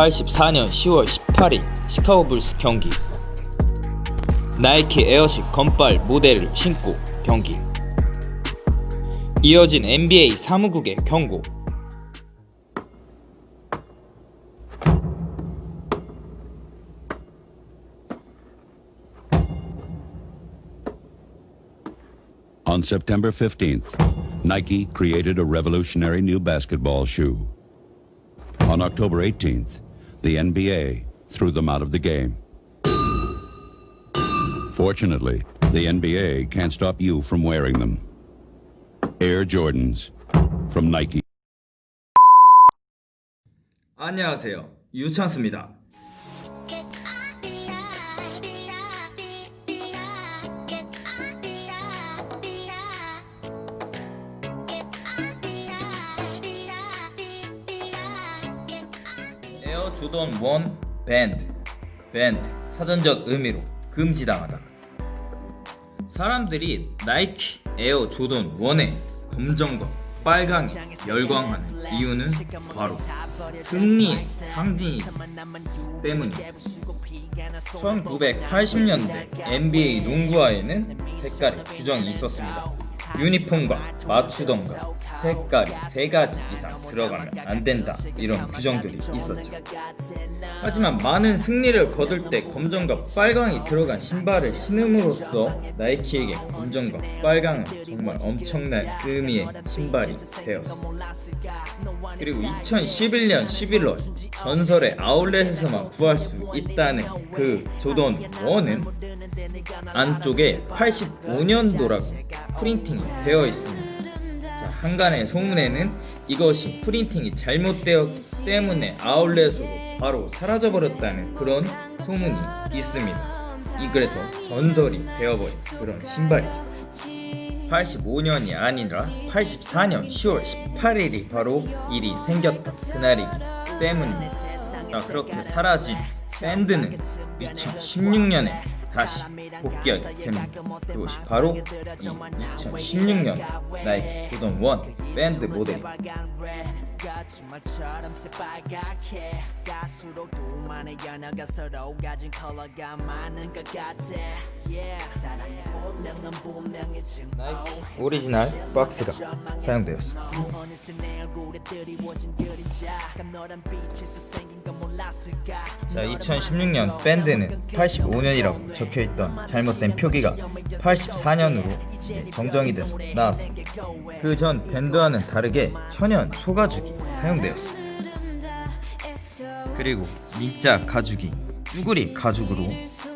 1984년 10월 18일 시카고 불스 경기 나이키 에어식 건발 모델을 신고 경기 이어진 NBA 사무국의 경고 On September 15th, Nike created a revolutionary new basketball shoe. On October 18th, the NBA threw them out of the game. Fortunately, the NBA can't stop you from wearing them. Air Jordans from Nike. 안녕하세요 유찬수입니다 에어 조던 1 밴드 밴드 사전적 의미로 금지당하다. 사람들이 나이키 에어 조던 1의 검정과 빨강이 열광하는 이유는 바로 승리의 상징이기 때문입니다. 1980년대 NBA 농구화에는 색깔의 규정이 있었습니다 유니폼과 맞추던가 색깔이 세 가지 이상 들어가면 안 된다 이런 규정들이 있었죠. 하지만 많은 승리를 거둘 때 검정과 빨강이 들어간 신발을 신음으로써 나이키에게 검정과 빨강은 정말 엄청난 의미의 신발이 되었습니다. 그리고 2011년 11월 전설의 아울렛에서만 구할 수 있다는 그 조던 1은 안쪽에 85년도라고 프린팅이 되어 있습니다. 자, 한간의 소문에는 이것이 프린팅이 잘못되었기 때문에 아울렛으로 바로 사라져버렸다는 그런 소문이 있습니다. 이 그래서 전설이 되어버린 그런 신발이죠. 85년이 아니라 84년 10월 18일이 바로 일이 생겼다 그날이기 때문입니다. 자, 그렇게 사라진 밴드는 2016년에 다시 복귀하게 됩니다. 그것이 바로 이 2016년 나이키 조던 1 밴드 모델입니다. 나이키 오리지널 박스가 사용되었습니다. 자, 2016년 밴드는 85년이라고 적혀있던 잘못된 표기가 84년으로 정정이 돼서 나왔습니다. 그 전 밴드와는 다르게 천연 소가죽이 사용되었습니다. 그리고 민자 가죽이 쭈구리 가죽으로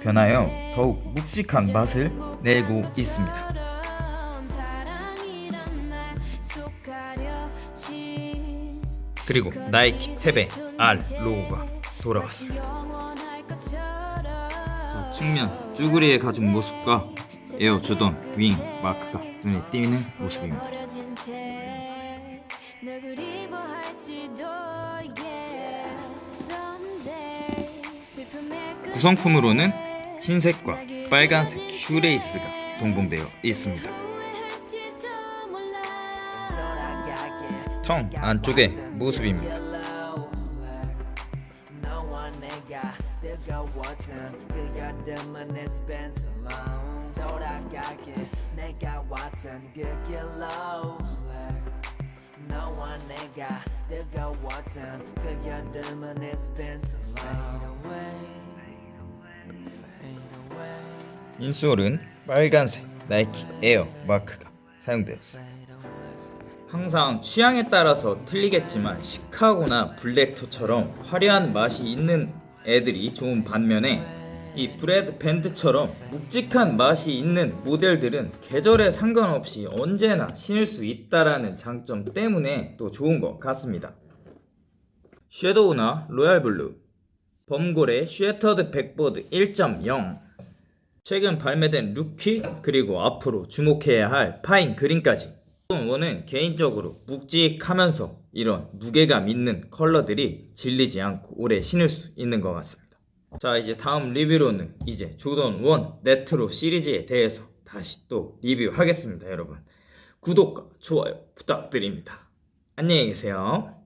변하여 더욱 묵직한 맛을 내고 있습니다. 그리고 나이키 탭의 R 로고가 돌아왔습니다. 자, 측면 쭈구리의 가죽 모습과 에어 조던 윙 마크가 눈에 띄는 모습입니다. 구성품으로는 흰색과 빨간색 슈레이스가 동봉되어 있습니다. 텅 안쪽의 모습입니다. 인솔은 빨간색 나이키 에어 마크가 사용되었습니다. 항상 취향에 따라서 틀리겠지만 시카고나 블랙토처럼 화려한 맛이 있는 애들이 좋은 반면에 이 브레드 밴드처럼 묵직한 맛이 있는 모델들은 계절에 상관없이 언제나 신을 수 있다라는 장점 때문에 또 좋은 것 같습니다. 섀도우나 로얄 블루, 범골의 쉐터드 백보드 1.0 최근 발매된 루키 그리고 앞으로 주목해야 할 파인 그린까지 원은 개인적으로 묵직하면서 이런 무게감 있는 컬러들이 질리지 않고 오래 신을 수 있는 것 같습니다. 자 이제 다음 리뷰로는 이제 조던 1 레트로 시리즈에 대해서 다시 또 리뷰하겠습니다 여러분. 구독과 좋아요 부탁드립니다. 안녕히 계세요.